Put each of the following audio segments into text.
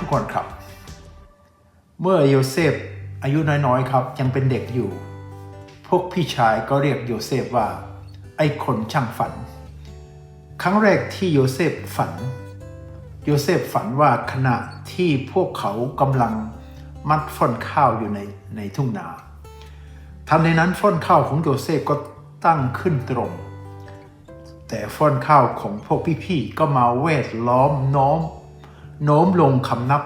ทุกคนครับ เมื่อโยเซฟอายุน้อยๆครับยังเป็นเด็กอยู่ พวกพี่ชายก็เรียกโยเซฟว่า ไอ้คนช่างฝัน ครั้งแรกที่โยเซฟฝัน โยเซฟฝันว่าขณะที่พวกเขากำลังมัดฟ่อนข้าวอยู่ในในทุ่งนาทันในนั้นฟ่อนข้าวของโยเซฟก็ตั้งขึ้นตรง แต่ฟ่อนข้าวของพวกพี่ๆก็มาเวทล้อมน้อม โน้มลงคำนับ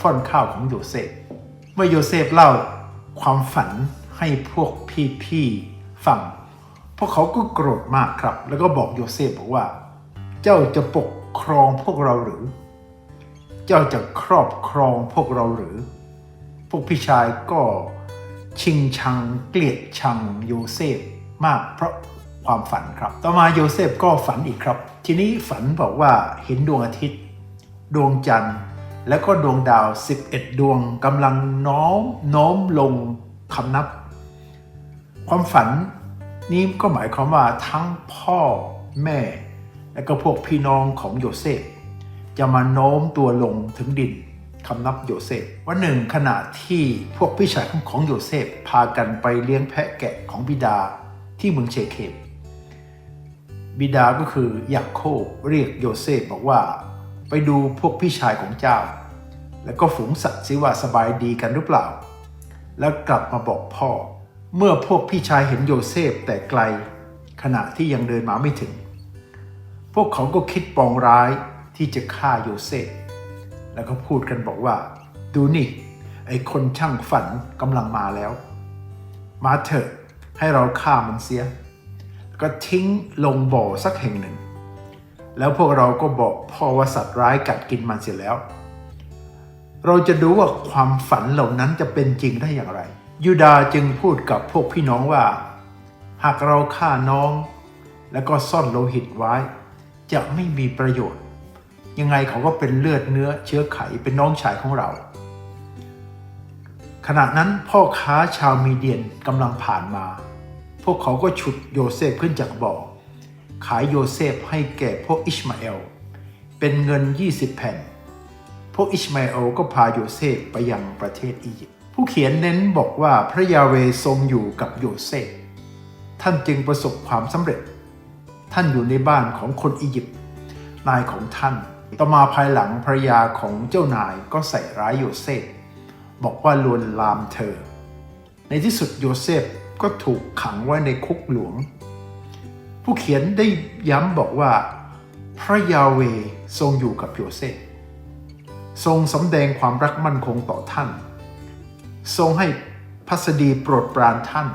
ฟ่อนข้าวของโยเซฟ เมื่อโยเซฟเล่าความฝันให้พวกพี่ๆฟัง พวกเขาก็โกรธมากครับ แล้วก็บอกโยเซฟบอกว่า เจ้าจะปกครองพวกเราหรือ เจ้าจะครอบครองพวกเราหรือ พวกพี่ชายก็ชิงชังเกลียดชังโยเซฟมากเพราะความฝันครับ ต่อมาโยเซฟก็ฝันอีกครับ ทีนี้ฝันบอกว่าเห็นดวงอาทิตย์ ดวงจันทร์ และก็ดวงดาว 11 ดวงกำลังน้อมโน้มลงคำนับ ความฝันนี้ก็หมายความว่าทั้งพ่อแม่ และก็พวกพี่น้องของโยเซฟจะมาโน้มตัวลงถึงดินคำนับโยเซฟวันหนึ่งขณะที่พวกพี่ชายของโยเซฟพากันไปเลี้ยงแพะแกะของบิดาที่เมืองเชเคมบิดาก็คือยากโคบเรียกโยเซฟบอกว่า ไปดูพวกพี่ชายของเจ้า แล้วก็ฝูงสัตว์สิว่าสบายดีกันหรือเปล่า แล้วกลับมาบอกพ่อ เมื่อพวกพี่ชายเห็นโยเซฟแต่ไกล ขณะที่ยังเดินมาไม่ถึง พวกเขาก็คิดปองร้ายที่จะฆ่าโยเซฟ แล้วก็พูดกันบอกว่า ดูนี่ ไอ้คนช่างฝันกำลังมาแล้ว มาเถอะให้เราฆ่ามันเสีย ก็ทิ้งลงบ่อสักแห่งหนึ่ง แล้วพวกเราก็บอกพ่อว่าสัตว์ร้ายกัดกินมันเสียแล้ว เราจะดูว่าความฝันเหล่านั้นจะเป็นจริงได้อย่างไร ยูดาจึงพูดกับพวกพี่น้องว่า หากเราฆ่าน้อง แล้วก็ซ่อนโลหิตไว้ จะไม่มีประโยชน์ ยังไงเขาก็เป็นเลือดเนื้อเชื้อไขเป็นน้องชายของเรา ขณะนั้นพ่อค้าชาวมีเดียนกำลังผ่านมา พวกเขาก็ฉุดโยเซฟขึ้นจากบ่อายโยเซฟให้แก่พวกอิชมาเอล เป็นเงิน 20 แผ่น พวกอิชมาเอลก็พาโยเซฟไปยังประเทศอียิปต์ผู้เขียนเน้นบอกว่าพระยาเวทรงอยู่กับโยเซฟ ท่านจึงประสบความสำเร็จ ท่านอยู่ในบ้านของคนอียิปต์นายของท่าน ต่อมาภายหลังภรรยาของเจ้านายก็ใส่ร้ายโยเซฟ บอกว่าลวนลามเธอ ในที่สุดโยเซฟก็ถูกขังไว้ในคุกหลวง ผู้เขียนได้ย้ำบอกว่า พระยาเวทรงอยู่กับโยเซฟทรงสำแดงความรักมั่นคงต่อท่าน ทรงให้พัสดีโปรดปรานท่าน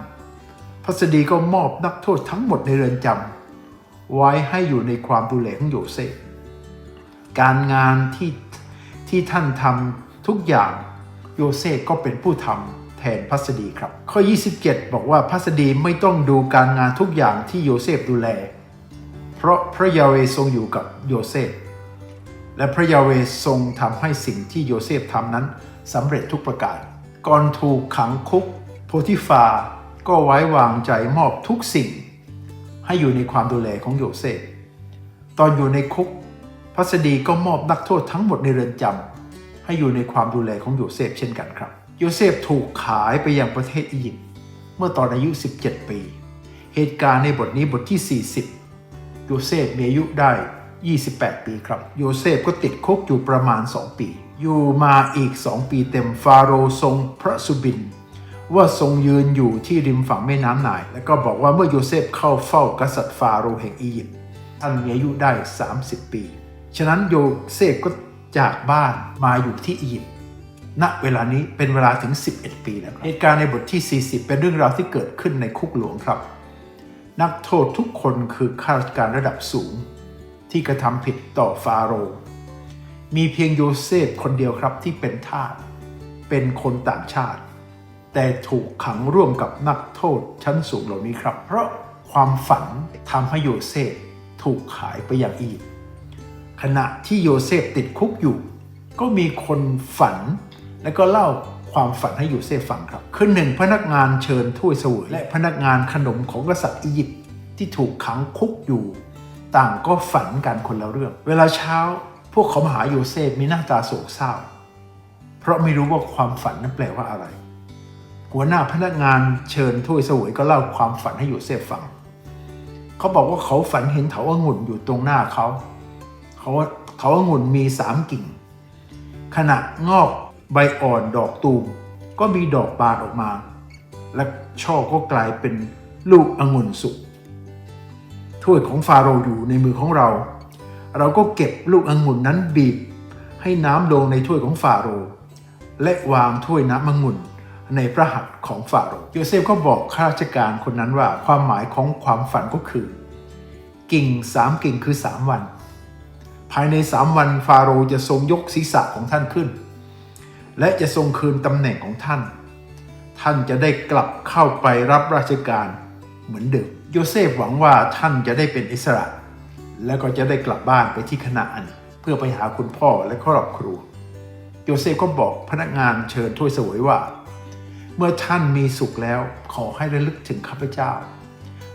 พัสดีก็มอบนักโทษทั้งหมดในเรือนจำไว้ให้อยู่ในความดูแลของโยเซฟการงานที่ที่ท่านทำทุกอย่างโยเซฟก็เป็นผู้ทำ นพัสดีครับ ข้อ 27 บอกว่าพัสดีไม่ต้องดูการงานทุกอย่างที่โยเซฟดูแล เพราะพระยาเวทรงอยู่กับโยเซฟ และพระยาเวทรงทำให้สิ่งที่โยเซฟทำนั้นสำเร็จทุกประการ ก่อนถูกขังคุกโพธิฟาก็ไว้วางใจมอบทุกสิ่ง ให้อยู่ในความดูแลของโยเซฟ ตอนอยู่ในคุกพัสดีก็มอบนักโทษทั้งหมดในเรือนจำให้อยู่ในความดูแลของโยเซฟเช่นกันครับ โยเซฟถูกขายไปยังประเทศอียิปต์เมื่อตอนอายุ 17 ปี เหตุการณ์ในบทนี้บทที่ 40 โยเซฟมีอายุได้ 28 ปีครับ โยเซฟก็ติดคุกอยู่ประมาณ 2 ปี อยู่มาอีก 2 ปีเต็มฟาโรห์ทรงพระสุบิน ว่าทรงยืนอยู่ที่ริมฝั่งแม่น้ำไนาย แล้วก็บอกว่าเมื่อโยเซฟเข้าเฝ้ากษัตริย์ฟาโรห์แห่งอียิปต์ท่านมีอายุได้ 30 ปี ฉะนั้นโยเซฟก็จากบ้านมาอยู่ที่อียิปต์ ณเวลานี้เป็นเวลาถึง 11 ปีแล้วครับเหตุการณ์ในบทที่ 40 เป็นเรื่องราวที่เกิดขึ้นในคุกหลวงครับ นักโทษทุกคนคือข้าราชการระดับสูง ที่กระทำผิดต่อฟาโรห์มีเพียงโยเซฟคนเดียวครับที่เป็นทาสเป็นคนต่างชาติ แต่ถูกขังร่วมกับนักโทษชั้นสูงเหล่านี้ครับ เพราะความฝันทำให้โยเซฟถูกขายไปอย่างอียิปต์ขณะที่โยเซฟติดคุกอยู่ ก็มีคนฝัน และก็เล่าความฝันให้โยเซฟฟังครับคือหนึ่งพนักงานเชิญถ้วยเสวยและพนักงานขนมของกษัตริย์อียิปต์ที่ถูกขังคุกอยู่ ต่างก็ฝันกันคนละเรื่อง เวลาเช้าพวกเขามาหาโยเซฟมีหน้าตาโศกเศร้า เพราะไม่รู้ว่าความฝันนั้นแปลว่าอะไร หัวหน้าพนักงานเชิญถ้วยเสวยก็เล่าความฝันให้โยเซฟฟัง เขาบอกว่าเขาฝันเห็นเถาองุ่นอยู่ตรงหน้าเขา เขาเถาองุ่นมีสามกิ่ง ขณะงอก ใบอ่อนดอกตูมก็มีดอกบานออกมา และช่อก็กลายเป็นลูกองุ่นสุกถ้วยของฟาโรห์อยู่ในมือของเรา เราก็เก็บลูกองุ่นนั้นบีบ ให้น้ำลงในถ้วยของฟาโรห์และวางถ้วยน้ำองุ่นในพระหัตถ์ของฟาโรห์โยเซฟก็บอกข้าราชการคนนั้นว่าความหมายของความฝันก็คือ กิ่งสามกิ่งคือสามวัน ภายในสามวันฟาโรห์จะทรงยกศีรษะของท่านขึ้น และจะทรงคืนตำแหน่งของท่าน ท่านจะได้กลับเข้าไปรับราชการเหมือนเดิมโยเซฟหวังว่าท่านจะได้เป็นอิสระ แล้วก็จะได้กลับบ้านไปที่คณะอัน เพื่อไปหาคุณพ่อและครอบครัวโยเซฟก็บอกพนักงานเชิญถ้วยสวยว่า เมื่อท่านมีสุขแล้วขอให้ระลึกถึงข้าพเจ้า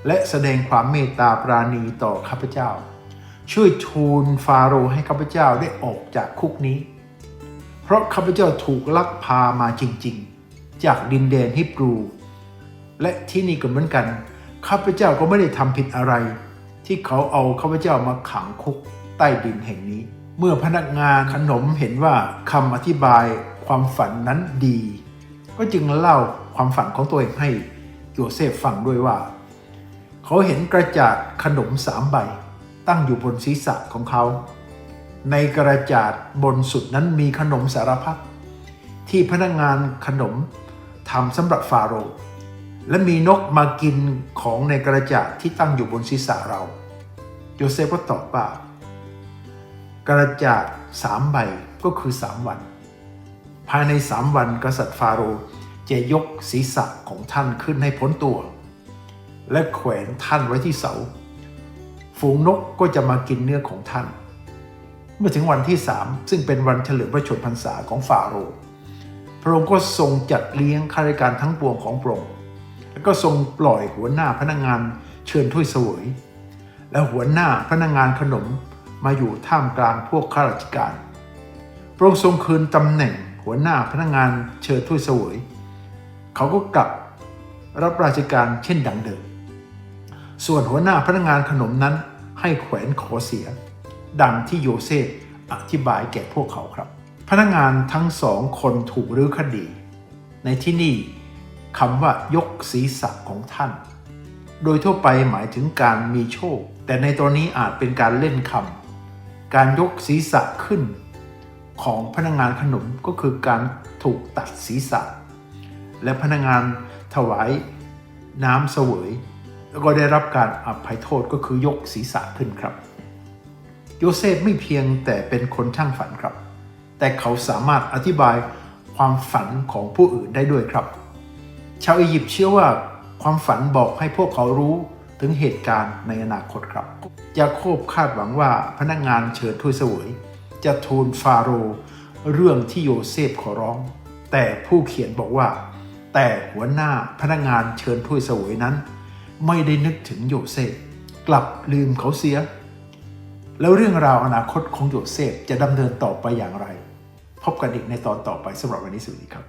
และแสดงความเมตตาปราณีต่อข้าพเจ้า ช่วยทูลฟาโรห์ให้ข้าพเจ้าได้ออกจากคุกนี้ ราะข้าพเจ้าถูกลักพามาจริงๆ จากดินแดนฮิบรู และที่นี่ก็เหมือนกัน ข้าพเจ้าก็ไม่ได้ทำผิดอะไร ที่เขาเอาข้าพเจ้ามาขังคุกใต้ดินแห่งนี้ เมื่อพนักงานขนมเห็นว่าคำอธิบายความฝันนั้นดี ก็จึงเล่าความฝันของตัวเองให้โยเซฟฟังด้วยว่า เขาเห็นกระจาดขนมสามใบ ตั้งอยู่บนศีรษะของเขา ในกระจาดบนสุดนั้นมีขนมสารพัดที่พนักงานขนมทำสำหรับฟาโรห์และมีนกมากินของในกระจาดที่ตั้งอยู่บนศีรษะเราโยเซฟก็ตอบว่ากระจาดสามใบก็คือสามวัน ภายในสามวันกษัตริย์ฟาโรห์จะยกศีรษะของท่านขึ้นให้พ้นตัว และแขวนท่านไว้ที่เสา ฝูงนกก็จะมากินเนื้อของท่าน เมื่อถึงวันที่สามซึ่งเป็นวันเฉลิมพระชนมพรรษาของฟาโรห์พระองค์ก็ทรงจัดเลี้ยงข้าราชการทั้งปวงของพระองค์แล้วก็ทรงปล่อยหัวหน้าพนักงานเชิญถ้วยเสวย และหัวหน้าพนักงานขนมมาอยู่ท่ามกลางพวกข้าราชการ พระองค์ทรงคืนตำแหน่งหัวหน้าพนักงานเชิญถ้วยเสวย เขาก็กลับรับราชการเช่นดังเดิม ส่วนหัวหน้าพนักงานขนมนั้นให้แขวนคอเสีย ดังที่โยเซฟอธิบายแก่พวกเขาครับ พนักงานทั้งสองคนถูกรื้อคดี ในที่นี่คำว่ายกศีรษะของท่าน โดยทั่วไปหมายถึงการมีโชค แต่ในตอนนี้อาจเป็นการเล่นคำการยกศีรษะขึ้น ของพนักงานขนมก็คือการถูกตัดศีรษะ และพนักงานถวายน้ำเสวยแล้วก็ได้รับการอภัยโทษก็คือยกศีรษะขึ้นครับ โยเซฟไม่เพียงแต่เป็นคนช่างฝันครับ แต่เขาสามารถอธิบายความฝันของผู้อื่นได้ด้วยครับ ชาวอียิปต์เชื่อว่าความฝันบอกให้พวกเขารู้ถึงเหตุการณ์ในอนาคตครับ ยาโคบคาดหวังว่าพนักงานเชิญถ้วยเสวย จะทูลฟาโรห์เรื่องที่โยเซฟขอร้อง แต่ผู้เขียนบอกว่า แต่หัวหน้าพนักงานเชิญถ้วยเสวยนั้น ไม่ได้นึกถึงโยเซฟกลับลืมเขาเสีย แล้วเรื่องราวอนาคตของโยเซฟจะดำเนินต่อไปอย่างไร พบกันอีกในตอนต่อไปสำหรับวันนี้สวัสดีครับ